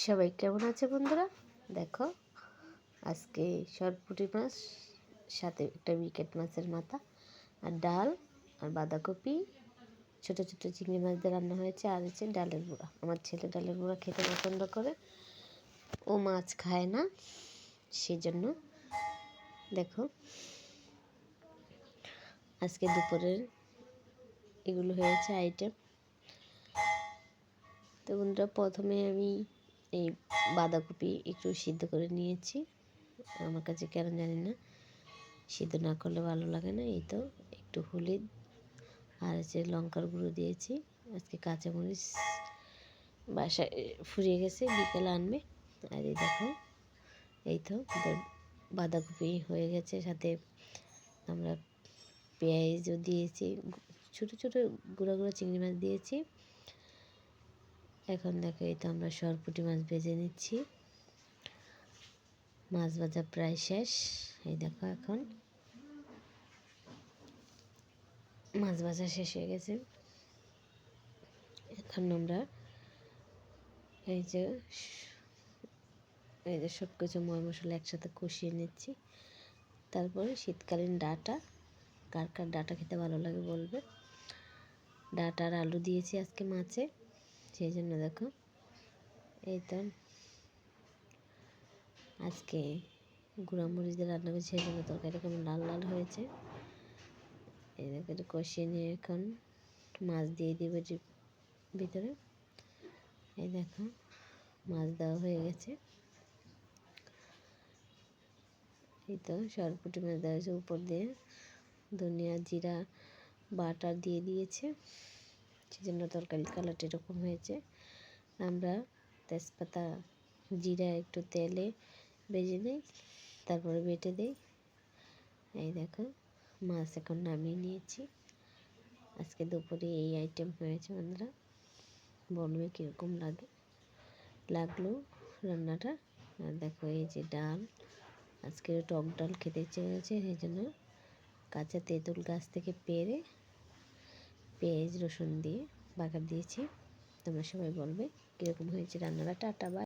সবাই কেমন আছে বন্ধুরা? দেখো, আজকে সরপুটি মাছ, সাথে একটা উইকেট মাছের মাথা, আর ডাল, আর বাঁধাকপি, ছোট ছোট চিংড়ি মাছ দিয়ে রান্না হয়েছে, আর হচ্ছে ডালের গুঁড়া আমার ছেলে ডালের গুঁড়া খেতে পছন্দ করে, ও মাছ খায় না সেই জন্য দেখো, আজকে দুপুরের এগুলো হয়েছে আইটেম তো বন্ধুরা, প্রথমে আমি এই বাঁধাকপি একটু সিদ্ধ করে নিয়েছি। আমার কাছে কেন জানি না। সিদ্ধ না করলে ভালো লাগে না, এই তো একটু হলুদ আর হচ্ছে লঙ্কার গুঁড়ো দিয়েছি। আজকে কাঁচামরিচ বাসায় ফুরিয়ে গেছে, বিকেলে আনবে। আর এই দেখো, এই তো বাঁধাকপি হয়ে গেছে। সাথে আমরা পেঁয়াজও দিয়েছি, ছোটো ছোটো গুঁড়ো গুঁড়ো চিংড়ি মাছ দিয়েছি। এখন দেখো, এই তো আমরা সরপুটি মাছ ভেজে নিচ্ছি। মাছ ভাজা প্রায় শেষ। এই দেখো এখন। মাছ ভাজা শেষ হয়ে গেছে। এখন আমরা এই যে এই যে সব কিছু ময় মশলা একসাথে কষিয়ে নিচ্ছি। তারপরে শীতকালীন ডাটা। কার কার ডাটা খেতে ভালো লাগে বলবে? ডাটা আর আলু দিয়েছি আজকে মাছে। সেই জন্য দেখো এই তো আজকে গুঁড়া মরিচ দিয়ে রান্না করছি সেই জন্য তরকারি কেমন লাল লাল হয়েছে। এই দেখো একটু কষিয়ে নিয়ে এখন মাছ দিয়ে দিবে ভিতরে। এই দেখো মাছ দেওয়া হয়ে গেছে। এই তো সরপুটি মাছ দেওয়া হয়েছে উপর দিয়ে। ধনিয়া, জিরা বাটার দিয়ে দিয়েছে। সেজন্য তরকারির কালারটা এরকম হয়েছে। আমরা তেজপাতা, জিরা একটু তেলে ভেজে নিই, তারপরে বেটে দিই। এই দেখো, মাছ এখন নামিয়ে নিয়েছি। আজকে দুপুরে এই আইটেম হয়েছে বন্ধুরা। বলবে কীরকম লাগে, লাগল রান্নাটা? আর দেখো এই যে ডাল, আজকে টক ডাল খেতে ইচ্ছে সেই জন্য কাঁচা তেঁতুল গাছ থেকে পেরে পেঁয়াজ রসুন দিয়ে বাগার দিয়েছি। তোমরা সবাই বলবে কীরকম হয়েছে রান্নাটা। টাটা বা